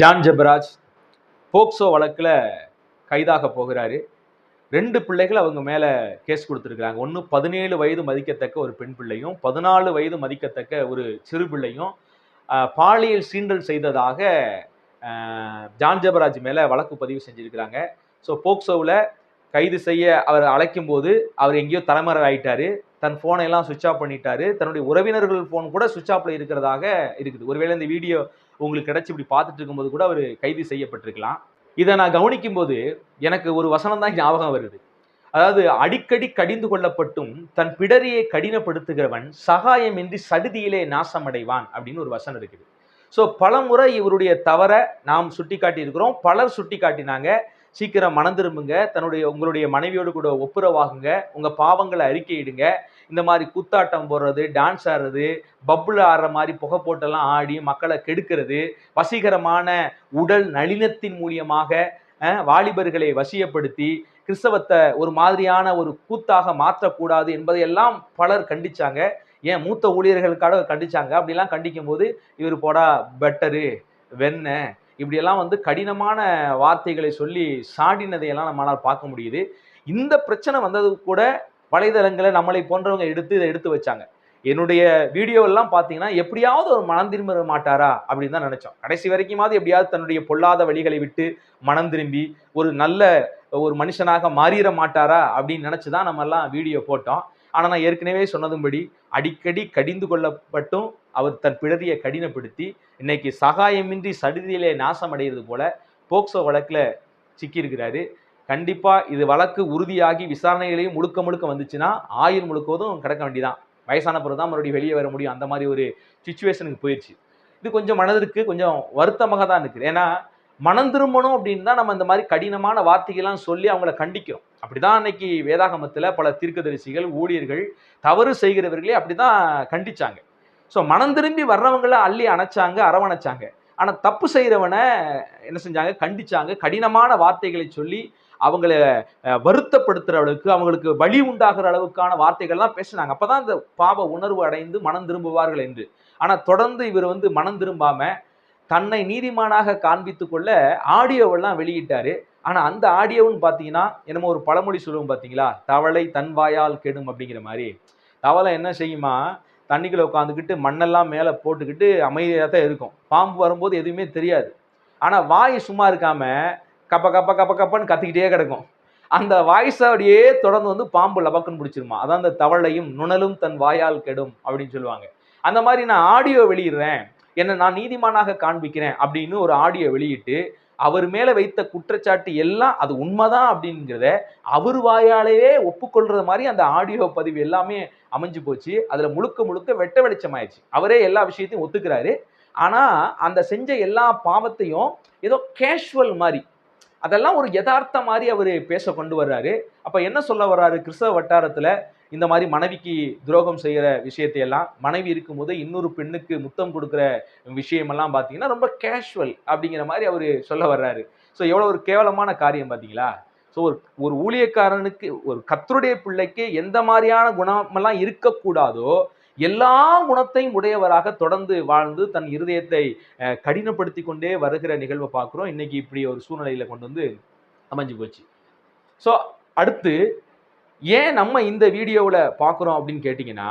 John Jebaraj POCSO வழக்கில் கைதாக போகிறாரு. ரெண்டு பிள்ளைகள் அவங்க மேலே கேஸ் கொடுத்துருக்குறாங்க. ஒன்று பதினேழு வயது மதிக்கத்தக்க ஒரு பெண் பிள்ளையும் பதினாலு வயது மதிக்கத்தக்க ஒரு சிறு பிள்ளையும் பாலியல் சீண்டல் செய்ததாக ஜான் ஜபராஜ் மேலே வழக்கு பதிவு செஞ்சுருக்கிறாங்க. ஸோ போக்சோவில் கைது செய்ய அவர் அழைக்கும் போது அவர் எங்கேயோ தலைமறை ஆயிட்டாரு. தன் ஃபோனை எல்லாம் சுவிட்ச் ஆஃப் பண்ணிட்டாரு. தன்னுடைய உறவினர்கள் ஃபோன் கூட சுவிட்ச் ஆஃப்ல இருக்கிறதாக இருக்குது. ஒருவேளை இந்த வீடியோ உங்களுக்கு கிடைச்சி இப்படி பார்த்துட்டு இருக்கும்போது கூட அவர் கைது செய்யப்பட்டிருக்கலாம். இதை நான் கவனிக்கும் போது எனக்கு ஒரு வசனம் தான் ஞாபகம் வருது. அதாவது அடிக்கடி கடிந்து கொள்ளப்பட்டும் தன் பிடரியை கடினப்படுத்துகிறவன் சகாயமின்றி சடுதியிலே நாசமடைவான் அப்படின்னு ஒரு வசனம் இருக்குது. ஸோ பலமுறை இவருடைய தவறை நாம் சுட்டி காட்டியிருக்கிறோம் பலர் சுட்டி காட்டினாங்க சீக்கிரம் மனம் திரும்புங்க. தன்னுடைய உங்களுடைய மனைவியோடு கூட ஒப்புரவாகுங்க. உங்கள் பாவங்களை அறிக்கையிடுங்க. இந்த மாதிரி குத்தாட்டம் போடுறது டான்ஸ் ஆடுறது பப்புள் ஆடுற மாதிரி புகை போட்டெல்லாம் ஆடி மக்களை கெடுக்கிறது வசீகரமான உடல் நளினத்தின் மூலியமாக வாலிபர்களை வசியப்படுத்தி கிறிஸ்தவத்தை ஒரு மாதிரியான ஒரு கூத்தாக மாற்றக்கூடாது என்பதையெல்லாம் பலர் கண்டிச்சாங்க. ஏன் மூத்த ஊழியர்களுக்காக கண்டிச்சாங்க? அப்படிலாம் கண்டிக்கும் போது இவர் போடா பெட்டரு வெண்ண இப்படியெல்லாம் வந்து கடினமான வார்த்தைகளை சொல்லி சாடினதையெல்லாம் நம்மளால் பார்க்க முடியுது. இந்த பிரச்சனை வந்தது கூட வலைதளங்களை நம்மளை போன்றவங்க எடுத்து இதை எடுத்து வச்சாங்க. என்னுடைய வீடியோ எல்லாம் பார்த்தீங்கன்னா எப்படியாவது ஒரு மனம் திரும்ப மாட்டாரா அப்படின்னு தான் நினைச்சோம். கடைசி வரைக்குமாவது எப்படியாவது தன்னுடைய பொல்லாத வழிகளை விட்டு மனம் திரும்பி ஒரு நல்ல ஒரு மனுஷனாக மாறிட மாட்டாரா அப்படின்னு நினச்சி தான் நம்மெல்லாம் வீடியோ போட்டோம். ஆனால் நான் ஏற்கனவே சொன்னதும்படி அடிக்கடி கடிந்து கொள்ளப்பட்டும் அவர் தன் பிடரியை கடினப்படுத்தி இன்னைக்கு சகாயமின்றி சடுதியிலே நாசம் அடைகிறது போல போக்சோ வழக்கில் சிக்கியிருக்கிறாரு. கண்டிப்பாக இது வழக்கு உறுதியாகி விசாரணைகளையும் முழுக்க முழுக்க வந்துச்சுன்னா ஆயுள் முழுக்கவதும் கிடக்க வேண்டிதான் வயசான பிறகு தான் மறுபடியும் வெளியே வர முடியும். அந்த மாதிரி ஒரு சுச்சுவேஷனுக்கு போயிடுச்சு இது கொஞ்சம் மனதிற்கு கொஞ்சம் வருத்தமாக தான் இருக்குது. ஏன்னா மனம் திரும்பணும் அப்படின்னு தான் நம்ம இந்த மாதிரி கடினமான வார்த்தைகள்லாம் சொல்லி அவங்கள கண்டிக்கிறோம். அப்படிதான் அன்னைக்கு வேதாகமத்தில் பல தீர்க்கதரிசிகள் ஊழியர்கள் தவறு செய்கிறவர்களே அப்படிதான் கண்டிச்சாங்க. ஸோ மனம் திரும்பி வர்றவங்கள அள்ளி அணைச்சாங்க அரவணைச்சாங்க. ஆனால் தப்பு செய்கிறவனை என்ன செஞ்சாங்க? கண்டிச்சாங்க. கடினமான வார்த்தைகளை சொல்லி அவங்கள வருத்தப்படுத்துகிற அளவுக்கு அவங்களுக்கு வழி உண்டாகிற அளவுக்கான வார்த்தைகள்லாம் பேசினாங்க. அப்பதான் அந்த பாவ உணர்வு அடைந்து மனம் திரும்புவார்கள் என்று. ஆனால் தொடர்ந்து இவர் வந்து மனம் திரும்பாம தன்னை நீதிமானாக காண்பித்து கொள்ள ஆடியோவெல்லாம் வெளியிட்டார். ஆனால் அந்த ஆடியோன்னு பார்த்தீங்கன்னா என்னமோ ஒரு பழமொழி சொல்லுவோம் பார்த்தீங்களா தவளை தன் வாயால் கெடும் அப்படிங்கிற மாதிரி. தவளை என்ன செய்யுமா? தண்ணிக்குள்ள உட்காந்துக்கிட்டு மண்ணெல்லாம் மேலே போட்டுக்கிட்டு அமைதியாக தான் இருக்கும். பாம்பு வரும்போது எதுவுமே தெரியாது. ஆனால் வாய் சும்மா இருக்காமல் கப்ப கப்ப கப்ப கப்பன்னு கத்திக்கிட்டே கிடக்கும். அந்த வாய்ஸை அப்படியே தொடர்ந்து வந்து பாம்பு லபக்குன்னு பிடிச்சிருமா. அதான் அந்த தவளையும் நுணலும் தன் வாயால் கெடும் அப்படின்னு சொல்லுவாங்க. அந்த மாதிரி நான் ஆடியோ வெளியிடுறேன். என்னை நான் நீதிமானாக காண்பிக்கிறேன் அப்படின்னு ஒரு ஆடியோ வெளியிட்டு அவர் மேலே வைத்த குற்றச்சாட்டு எல்லாம் அது உண்மைதான் அப்படிங்கிறத அவர் வாயாலேயே ஒப்புக்கொள்கிற மாதிரி அந்த ஆடியோ பதிவு எல்லாமே அமைஞ்சு போச்சு. அதில் முழுக்க முழுக்க வெட்ட வெளிச்சம் ஆயிடுச்சு அவரே எல்லா விஷயத்தையும் ஒத்துக்கிறாரு. ஆனால் அந்த செஞ்ச எல்லா பாவத்தையும் ஏதோ கேஷுவல் மாதிரி அதெல்லாம் ஒரு யதார்த்த மாதிரி அவர் பேச கொண்டு வர்றாரு. அப்போ என்ன சொல்ல வர்றாரு? கிறிஸ்தவ வட்டாரத்தில் இந்த மாதிரி மனைவிக்கு துரோகம் செய்கிற விஷயத்தையெல்லாம் மனைவி இருக்கும்போது இன்னொரு பெண்ணுக்கு முத்தம் கொடுக்குற விஷயமெல்லாம் பார்த்தீங்கன்னா ரொம்ப கேஷுவல் அப்படிங்கிற மாதிரி அவர் சொல்ல வர்றாரு. ஸோ எவ்வளோ ஒரு கேவலமான காரியம் பார்த்தீங்களா ஸோ ஒரு ஒரு ஊழியக்காரனுக்கு ஒரு கத்தருடைய பிள்ளைக்கு எந்த மாதிரியான குணமெல்லாம் இருக்கக்கூடாதோ எல்லா குணத்தையும் உடையவராக தொடர்ந்து வாழ்ந்து தன் இருதயத்தை கடினப்படுத்தி கொண்டே வருகிற நிகழ்வை பார்க்குறோம். இன்னைக்கு இப்படி ஒரு சூழ்நிலையில கொண்டு வந்து அமைஞ்சு போச்சு. ஸோ அடுத்து ஏன் நம்ம இந்த வீடியோவில் பார்க்குறோம் அப்படின்னு கேட்டிங்கன்னா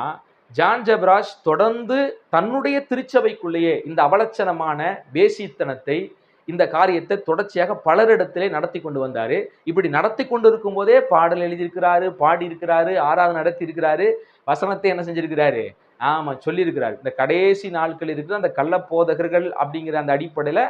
ஜான் ஜப்ராஜ் தொடர்ந்து தன்னுடைய திருச்சபைக்குள்ளேயே இந்த அவலட்சணமான பேசித்தனத்தை இந்த காரியத்தை தொடர்ச்சியாக பலரிடத்திலே நடத்தி கொண்டு வந்தாரு. இப்படி நடத்தி கொண்டு இருக்கும் போதே பாடல் எழுதியிருக்கிறாரு பாடியிருக்கிறாரு ஆராதனை நடத்தி இருக்கிறாரு வசனத்தை என்ன செஞ்சிருக்கிறாரு? ஆமா சொல்லியிருக்கிறாரு. இந்த கடைசி நாட்கள் இருக்கிற அந்த கள்ளப்போதகர்கள் அப்படிங்கிற அந்த அடிப்படையில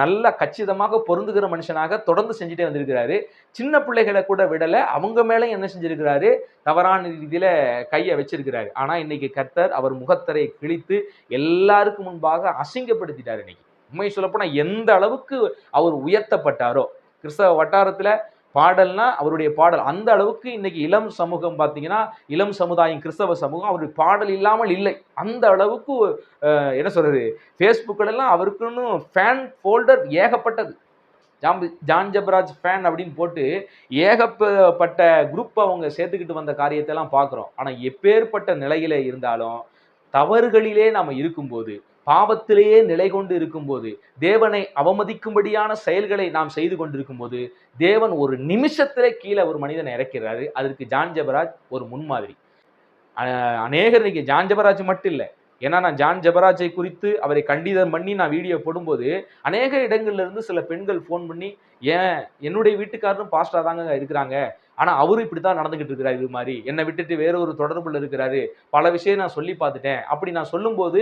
நல்ல கச்சிதமாக பொருந்துகிற மனுஷனாக தொடர்ந்து செஞ்சுட்டே வந்திருக்கிறாரு. சின்ன பிள்ளைகளை கூட விடல அவங்க மேலே என்ன செஞ்சிருக்கிறாரு? தவறான ரீதியில கையை வச்சிருக்கிறாரு. ஆனா இன்னைக்கு கர்த்தர் அவர் முகத்தரை கிழித்து எல்லாருக்கும் முன்பாக அசிங்கப்படுத்திட்டார் இன்னைக்கு. உண்மை சொல்லப்போனால் எந்த அளவுக்கு அவர் உயர்த்தப்பட்டாரோ கிறிஸ்தவ வட்டாரத்தில் பாடல்னா அவருடைய பாடல். அந்த அளவுக்கு இன்னைக்கு இளம் சமூகம் பார்த்தீங்கன்னா இளம் சமுதாயம் கிறிஸ்தவ சமூகம் அவருடைய பாடல் இல்லாமல் இல்லை. அந்த அளவுக்கு என்ன சொல்றது ஃபேஸ்புக்கிலெல்லாம் அவருக்குன்னு ஃபேன் ஃபோல்டர் ஏகப்பட்டது. ஜாம்பி ஜான் ஜபராஜ் ஃபேன் அப்படின்னு போட்டு ஏகப்பட்ட குரூப் அவங்க சேர்த்துக்கிட்டு வந்த காரியத்தை எல்லாம் பார்க்குறோம் ஆனால் எப்பேற்பட்ட நிலையில் இருந்தாலும் தவறுகளிலே நாம் இருக்கும்போது பாவத்திலேயே நிலை கொண்டு இருக்கும்போது தேவனை அவமதிக்கும்படியான செயல்களை நாம் செய்து கொண்டிருக்கும் போது தேவன் ஒரு நிமிஷத்திலே கீழே ஒரு மனிதனை இறக்கிறாரு. அதற்கு ஜான் ஜெபராஜ் ஒரு முன்மாதிரி. அநேகர் இன்னைக்கு ஜான் ஜபராஜ் மட்டும் இல்லை. ஏன்னா நான் ஜான் ஜபராஜை குறித்து அவரை கண்டிதம் பண்ணி நான் வீடியோ போடும்போது அநேக இடங்கள்ல இருந்து சில பெண்கள் ஃபோன் பண்ணி ஏன் என்னுடைய வீட்டுக்காரரும் பாஸ்டா தாங்க இருக்கிறாங்க. ஆனா அவரும் இப்படித்தான் நடந்துகிட்டு இருக்கிறாரு இது மாதிரி. என்னை விட்டுட்டு வேற ஒரு தொடர்புல இருக்கிறாரு. பல விஷயம் நான் சொல்லி பார்த்துட்டேன். அப்படி நான் சொல்லும்போது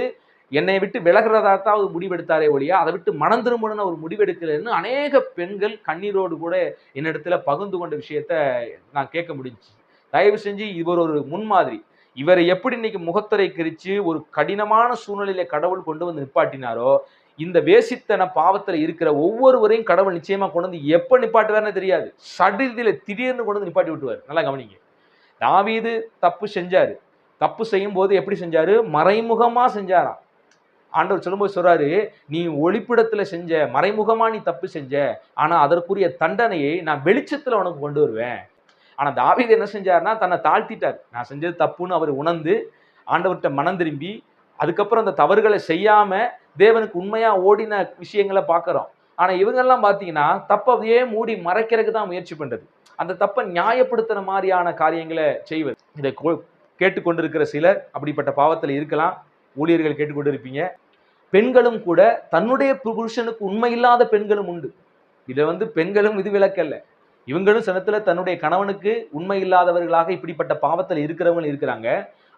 என்னை விட்டு விலகிறதா தான் அவர் முடிவெடுத்தாரே ஒழியா அதை விட்டு மனம் திரும்பணும்னு ஒரு முடிவெடுக்கலன்னு அநேக பெண்கள் கண்ணீரோடு கூட என்னிடத்துல பகிர்ந்து கொண்ட விஷயத்த நான் கேட்க முடிஞ்சுச்சு. தயவு செஞ்சு இவர் ஒரு முன்மாதிரி. இவரை எப்படி இன்னைக்கு முகத்தரை கிரிச்சு ஒரு கடினமான சூழ்நிலையில கடவுள் கொண்டு வந்து நிப்பாட்டினாரோ இந்த வேசித்தன பாவத்துல இருக்கிற ஒவ்வொருவரையும் கடவுள் நிச்சயமா கொண்டு வந்து எப்ப நிப்பாட்டுவார்னு தெரியாது. சடிதில திடீர்னு கொண்டு வந்து நிப்பாட்டி விட்டுவார் நல்லா கவனிங்க. தாவீது தப்பு செஞ்சாரு. தப்பு செய்யும் போது எப்படி செஞ்சாரு? மறைமுகமா செஞ்சாராம். ஆண்டவர் சொல்லும்போது சொல்கிறாரு நீ ஒளிப்பிடத்தில் செஞ்ச மறைமுகமாக நீ தப்பு செஞ்ச ஆனால் அதற்குரிய தண்டனையை நான் வெளிச்சத்தில் உனக்கு கொண்டு வருவேன். ஆனால் தாவீது என்ன செஞ்சாருன்னா தன்னை தாழ்த்திட்டார். நான் செஞ்சது தப்புன்னு அவர் உணர்ந்து ஆண்டவர்கிட்ட மனம் திரும்பி அதுக்கப்புறம் அந்த தவறுகளை செய்யாமல் தேவனுக்கு உண்மையாக ஓடின விஷயங்களை பார்க்குறோம் ஆனால் இவங்கெல்லாம் பார்த்தீங்கன்னா தப்பையே மூடி மறைக்கிறதுக்கு தான் முயற்சி பண்ணுறது அந்த தப்பை நியாயப்படுத்துகிற மாதிரியான காரியங்களை செய்வது. இதை கேட்டுக்கொண்டிருக்கிற சிலர் அப்படிப்பட்ட பாவத்தில் இருக்கலாம். ஊழியர்கள் கேட்டுக்கொண்டிருப்பீங்க. பெண்களும் கூட தன்னுடைய புருஷனுக்கு உண்மை இல்லாத பெண்களும் உண்டு. இதை வந்து பெண்களும் இது விளக்கல்ல. இவங்களும் சினத்துல தன்னுடைய கணவனுக்கு உண்மை இல்லாதவர்களாக இப்படிப்பட்ட பாவத்தில் இருக்கிறவங்க இருக்கிறாங்க.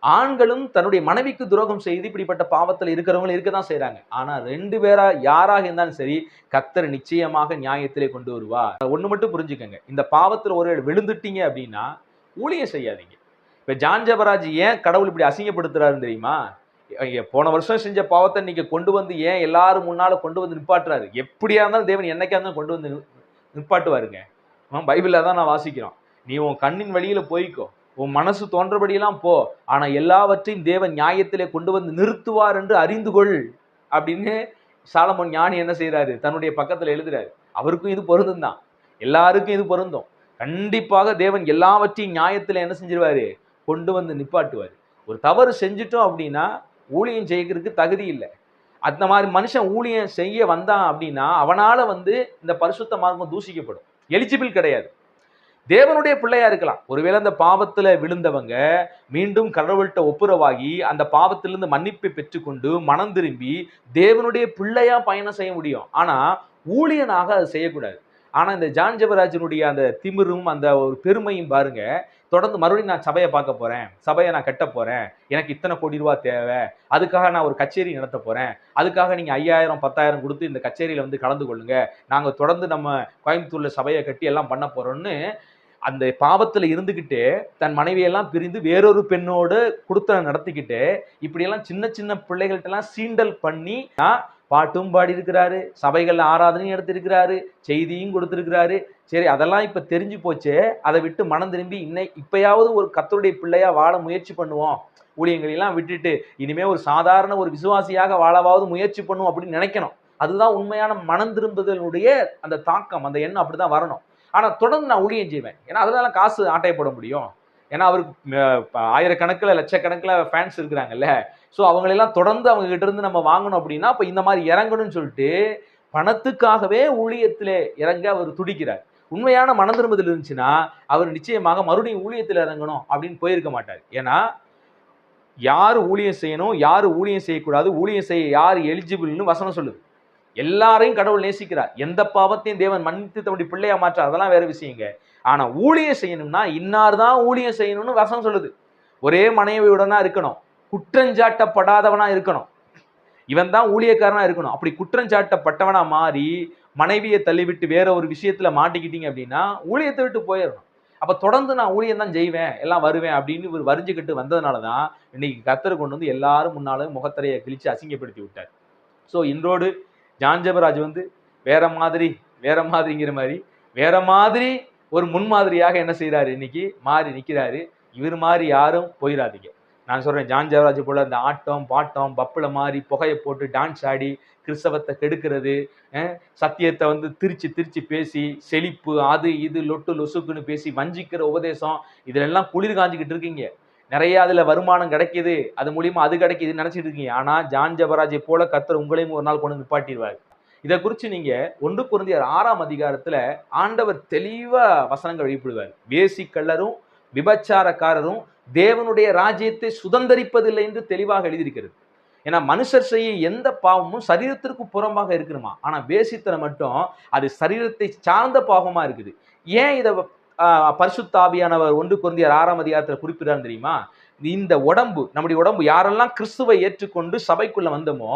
ஆண்களும் தன்னுடைய மனைவிக்கு துரோகம் செய்து இப்படிப்பட்ட பாவத்தில் இருக்கிறவங்க இருக்க தான் செய்கிறாங்க ஆனால் ரெண்டு பேரா யாராக இருந்தாலும் சரி கத்தர் நிச்சயமாக நியாயத்திலே கொண்டு வருவா ஒன்று மட்டும் புரிஞ்சுக்கங்க. இந்த பாவத்தில் ஒரு விழுந்துட்டீங்க அப்படின்னா ஊழியம் செய்யாதீங்க. இப்போ ஜான் ஜபராஜ் ஏன் கடவுள் இப்படி அசிங்கப்படுத்துறாருன்னு தெரியுமா? போன வருஷம் செஞ்ச பாவத்தை நீங்க கொண்டு வந்து ஏன் எல்லாரும் முன்னால கொண்டு வந்து நிப்பாட்டுறாரு? எப்படியா இருந்தாலும் தேவன் என்னைக்கா இருந்தாலும் கொண்டு வந்து நிப்பாட்டுவாருங்க. பைபிளில் தான் நான் வாசிக்கிறோம். நீ உன் கண்ணின் வழியில போய்க்கோ. உன் மனசு தோன்றபடியெல்லாம் போ. ஆனா எல்லாவற்றையும் தேவன் நியாயத்திலே கொண்டு வந்து நிறுத்துவார் என்று அறிந்து கொள். அப்படின்னு சாலமோன் ஞானி என்ன செய்யறாரு தன்னுடைய பக்கத்துல எழுதுறாரு. அவருக்கும் இது பொருந்தும் தான். எல்லாருக்கும் இது பொருந்தும். கண்டிப்பாக தேவன் எல்லாவற்றையும் நியாயத்துல என்ன செஞ்சிருவாரு? கொண்டு வந்து நிப்பாட்டுவார். ஒரு தவறு செஞ்சிட்டோம் அப்படின்னா ஊழியம் செய்யறதுக்கு தகுதி இல்லை. அந்த மாதிரி மனுஷன் ஊழியம் செய்ய வந்தான் அப்படின்னா அவனால் வந்து இந்த பரிசுத்த மார்க்கம் தூசிக்கப்படும். எலிஜிபிள் கிடையாது. தேவனுடைய பிள்ளையா இருக்கலாம். ஒருவேளை அந்த பாவத்துல விழுந்தவங்க மீண்டும் கடவுள்கிட்ட ஒப்புரவாகி அந்த பாவத்திலிருந்து மன்னிப்பை பெற்றுக்கொண்டு மனம் திரும்பி தேவனுடைய பிள்ளையா பயணம் செய்ய முடியும். ஆனா ஊழியனாக அதை செய்யக்கூடாது. ஆனால் இந்த ஜான் ஜபராஜனுடைய அந்த திமிரும் அந்த ஒரு பெருமையும் பாருங்க. தொடர்ந்து மறுபடியும் நான் சபையை பார்க்க போகிறேன் சபையை நான் கட்ட போகிறேன் எனக்கு இத்தனை கோடி ரூபா தேவை. அதுக்காக நான் ஒரு கச்சேரி நடத்த போகிறேன் அதுக்காக நீங்கள் ஐயாயிரம் பத்தாயிரம் கொடுத்து இந்த கச்சேரியில் வந்து கலந்து கொள்ளுங்க. நாங்கள் தொடர்ந்து நம்ம கோயம்புத்தூரில் சபையை கட்டி எல்லாம் பண்ண போகிறோம்னு அந்த பாவத்தில் இருந்துக்கிட்டு தன் மனைவியெல்லாம் பிரிந்து வேறொரு பெண்ணோடு கொடுத்த நடத்திக்கிட்டு இப்படியெல்லாம் சின்ன சின்ன பிள்ளைகள்கிட்டலாம் சீண்டல் பண்ணி நான் பாட்டும் பாடியிருக்கிறாரு சபைகளில் ஆராதனையும் எடுத்திருக்கிறாரு செய்தியும் கொடுத்துருக்கிறாரு. சரி அதெல்லாம் இப்போ தெரிஞ்சு போச்சு. அதை விட்டு மனம் திரும்பி இன்னை இப்பயாவது ஒரு கத்தருடைய பிள்ளையாக வாழ முயற்சி பண்ணுவோம். ஊழியங்களெல்லாம் விட்டுட்டு இனிமேல் ஒரு சாதாரண ஒரு விசுவாசியாக வாழவாவது முயற்சி பண்ணுவோம் அப்படின்னு நினைக்கணும். அதுதான் உண்மையான மனம் திரும்புதலுடைய அந்த தாக்கம் அந்த எண்ணம் அப்படி தான் வரணும். ஆனால் தொடர்ந்து நான் ஊழியம் செய்வேன். ஏன்னா அதனால காசு ஆட்டையப்பட முடியும். ஏன்னா அவருக்கு ஆயிரக்கணக்கில் லட்சக்கணக்கில் ஃபேன்ஸ் இருக்கிறாங்கல்ல. ஸோ அவங்களெல்லாம் தொடர்ந்து அவங்க கிட்ட இருந்து நம்ம வாங்கணும் அப்படின்னா இப்போ இந்த மாதிரி இறங்கணும்னு சொல்லிட்டு பணத்துக்காகவே ஊழியத்திலே இறங்க அவர் துடிக்கிறார். உண்மையான மனம் திரும்புதல் இருந்துச்சுன்னா அவர் நிச்சயமாக மறுபடியும் ஊழியத்தில் இறங்கணும் அப்படின்னு போயிருக்க மாட்டார். ஏன்னா யார் ஊழியம் செய்யணும் யார் ஊழியம் செய்யக்கூடாது ஊழியம் செய்ய யார் எலிஜிபிள்னு வசனம் சொல்லுது. எல்லாரையும் கடவுள் நேசிக்கிறார். எந்த பாவத்தையும் தேவன் மன்னித்து தம்முடைய பிள்ளையா மாற்றார். அதெல்லாம் வேற விஷயங்க. ஆனால் ஊழியம் செய்யணும்னா இன்னார் தான் ஊழியம் செய்யணும்னு வசம் சொல்லுது. ஒரே மனைவியுடனா இருக்கணும். குற்றஞ்சாட்டப்படாதவனா இருக்கணும். இவன் தான் ஊழியக்காரனா இருக்கணும். அப்படி குற்றஞ்சாட்டப்பட்டவனா மாறி மனைவியை தள்ளிவிட்டு வேற ஒரு விஷயத்துல மாட்டிக்கிட்டீங்க அப்படின்னா ஊழியத்தை விட்டு போயிடணும். அப்ப தொடர்ந்து நான் ஊழியம் தான் செய்வேன் எல்லாம் வருவேன் அப்படின்னு இவர் வரிஞ்சுக்கிட்டு வந்ததுனால தான் இன்னைக்கு கத்தர் கொண்டு வந்து எல்லாரும் முன்னாலும் முகத்தரையை கிழிச்சு அசிங்கப்படுத்தி விட்டார். ஸோ இன்றோடு ஜான்ஜபராஜ் வந்து வேற மாதிரி வேற மாதிரிங்கிற மாதிரி வேற மாதிரி ஒரு முன்மாதிரியாக என்ன செய்கிறாரு இன்னைக்கு? மாறி நிற்கிறாரு இவர் மாதிரி யாரும் போயிடாதீங்க நான் சொல்கிறேன் ஜான் ஜவராஜ் போல அந்த ஆட்டம் பாட்டம் பப்பில் மாறி புகையை போட்டு டான்ஸ் ஆடி கிறிஸ்தவத்தை கெடுக்கிறது சத்தியத்தை வந்து திரிச்சு திருச்சி பேசி செழிப்பு அது இது லொட்டு லொசுக்குன்னு பேசி வஞ்சிக்கிற உபதேசம் இதிலெல்லாம் குளிர் காஞ்சிக்கிட்டு இருக்கீங்க. நிறைய அதில் வருமானம் கிடைக்கிது. அது மூலியமாக அது கிடைக்கிதுன்னு நினச்சிட்டு இருக்கீங்க. ஆனால் ஜான் ஜவராஜை போல கத்தர் உங்களையும் ஒரு நாள் கொண்டு நிப்பாட்டிடுவார். இதை குறித்து நீங்கள் ஒன்று குருந்தியர் ஆறாம் அதிகாரத்தில் ஆண்டவர் தெளிவாக வசனங்கள் வெளிப்படுவார். வேசி கல்லரும் விபச்சாரக்காரரும் தேவனுடைய ராஜ்யத்தை சுதந்தரிப்பதில்லை என்று தெளிவாக எழுதியிருக்கிறது. ஏன்னா மனுஷர் செய்ய எந்த பாவமும் சரீரத்திற்கு புறம்பாக இருக்கணுமா? ஆனால் வேசித்தனை மட்டும் அது சரீரத்தை சார்ந்த பாவமா இருக்குது. ஏன் இதை பரிசுத்தாபியானவர் ஒன்று குருந்தியர் ஆறாம் அதிகாரத்தில் குறிப்பிடான்னு தெரியுமா? இந்த உடம்பு நம்முடைய உடம்பு யாரெல்லாம் கிறிஸ்துவை ஏற்றுக்கொண்டு சபைக்குள்ள வந்தோமோ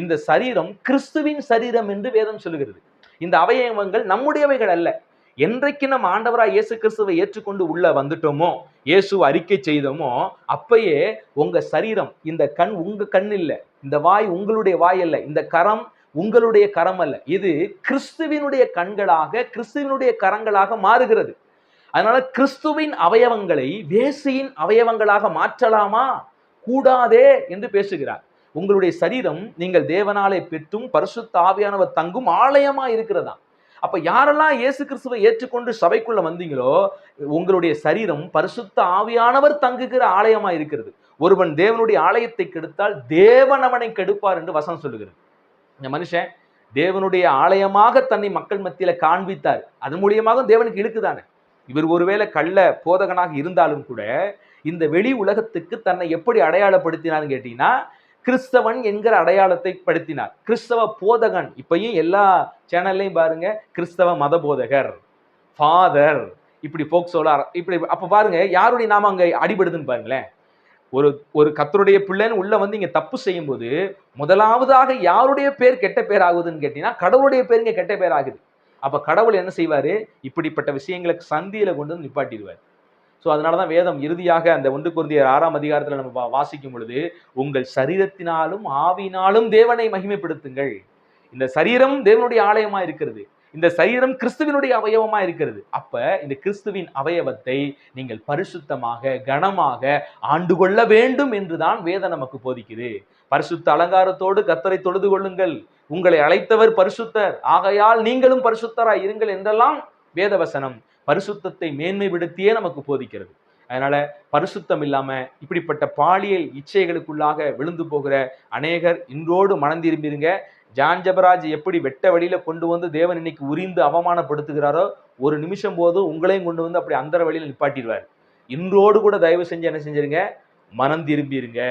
இந்த சரீரம் கிறிஸ்துவின் சரீரம் என்று வேதம் சொல்லுகிறது. இந்த அவயவங்கள் நம்முடையவைகள் அல்ல. என்றைக்கு நம்ம ஆண்டவராக இயேசு கிறிஸ்துவை ஏற்றுக்கொண்டு உள்ள வந்துட்டோமோ இயேசு அறிக்கை செய்தோமோ அப்பயே உங்க சரீரம் இந்த கண் உங்க கண் இல்லை இந்த வாய் உங்களுடைய வாய் அல்ல இந்த கரம் உங்களுடைய கரம் அல்ல. இது கிறிஸ்துவினுடைய கண்களாக கிறிஸ்துவினுடைய கரங்களாக மாறுகிறது. அதனால கிறிஸ்துவின் அவயவங்களை வேசியின் அவயவங்களாக மாற்றலாமா? கூடாதே என்று பேசுகிறார். உங்களுடைய சரீரம் நீங்கள் தேவனாலே பெற்றும் பரிசுத்த ஆவியானவர் தங்கும் ஆலயமா இருக்கிறதா? அப்ப யாரெல்லாம் இயேசு கிறிஸ்துவை ஏற்றுக்கொண்டு சபைக்குள்ள வந்தீங்களோ உங்களுடைய சரீரம் பரிசுத்த ஆவியானவர் தங்குகிற ஆலயமா இருக்கிறது. ஒருவன் தேவனுடைய ஆலயத்தை கெடுத்தால் தேவன் அவனை கெடுப்பார் என்று வசனம் சொல்லுகிறது. இந்த மனுஷன் தேவனுடைய ஆலயமாக தன்னை மக்கள் மத்தியில காண்பித்தார். அது மூலியமாக தேவனுக்கு இழுக்குதானே? இவர் ஒருவேளை கள்ள போதகனாக இருந்தாலும் கூட இந்த வெளி உலகத்துக்கு தன்னை எப்படி அடையாளப்படுத்தினார்னு கேட்டீங்கன்னா கிறிஸ்தவன் என்கிற அடையாளத்தை படுத்தினார். கிறிஸ்தவ போதகன். இப்பயும் எல்லா சேனல்லையும் பாருங்க கிறிஸ்தவ மத போதகர் ஃபாதர் இப்படி போக்சோல இப்படி அப்ப பாருங்க யாருடைய நாம அங்க அடிபடுதுன்னு பாருங்களேன். ஒரு ஒரு கத்தருடைய பிள்ளைன்னு உள்ள வந்து இங்க தப்பு செய்யும்போது முதலாவதாக யாருடைய பேர் கெட்ட பேர் ஆகுதுன்னு கேட்டீங்கன்னா கடவுளுடைய பேர் இங்கே கெட்ட பேர் ஆகுது. அப்போ கடவுள் என்ன செய்வார்? இப்படிப்பட்ட விஷயங்களுக்கு சந்தியில் கொண்டு வந்து நிப்பாட்டிடுவார். ஸோ அதனாலதான் வேதம் இறுதியாக அந்த ஒன்று குருந்தியர் ஆறாம் அதிகாரத்தில் நம்ம வா- வாசிக்கும் பொழுது உங்கள் சரீரத்தினாலும் ஆவினாலும் தேவனை மகிமைப்படுத்துங்கள். இந்த சரீரம் தேவனுடைய ஆலயமாக இருக்கிறது. இந்த சரீரம் கிறிஸ்துவினுடைய அவயவமாக இருக்கிறது. அப்போ இந்த கிறிஸ்துவின் அவயவத்தை நீங்கள் பரிசுத்தமாக கனமாக ஆண்டு கொள்ள வேண்டும் என்றுதான் வேதம் நமக்கு போதிக்குது. பரிசுத்த அலங்காரத்தோடு கத்தரை தொழுது கொள்ளுங்கள். உங்களை அழைத்தவர் பரிசுத்தர். ஆகையால் நீங்களும் பரிசுத்தராய் இருங்கள் என்றெல்லாம் வேதவசனம் பரிசுத்தத்தை மேன்மைப்படுத்தியே நமக்கு போதிக்கிறது. அதனால பரிசுத்தம் இல்லாம இப்படிப்பட்ட பாலியல் இச்சைகளுக்குள்ளாக விழுந்து போகிற அநேகர் இன்றோடு மனந்திரும்பிருங்க ஜான்ஜபராஜ் ஜான் ஜபராஜ் எப்படி வெட்ட வழியில கொண்டு வந்து தேவன் இன்னைக்கு உரிந்து அவமானப்படுத்துகிறாரோ ஒரு நிமிஷம் போது உங்களையும் கொண்டு வந்து அப்படி அந்தர வழியில நிப்பாட்டிடுவார். இன்றோடு கூட தயவு செஞ்சு என்ன செஞ்சிருங்க? மனம் திரும்பிருங்க.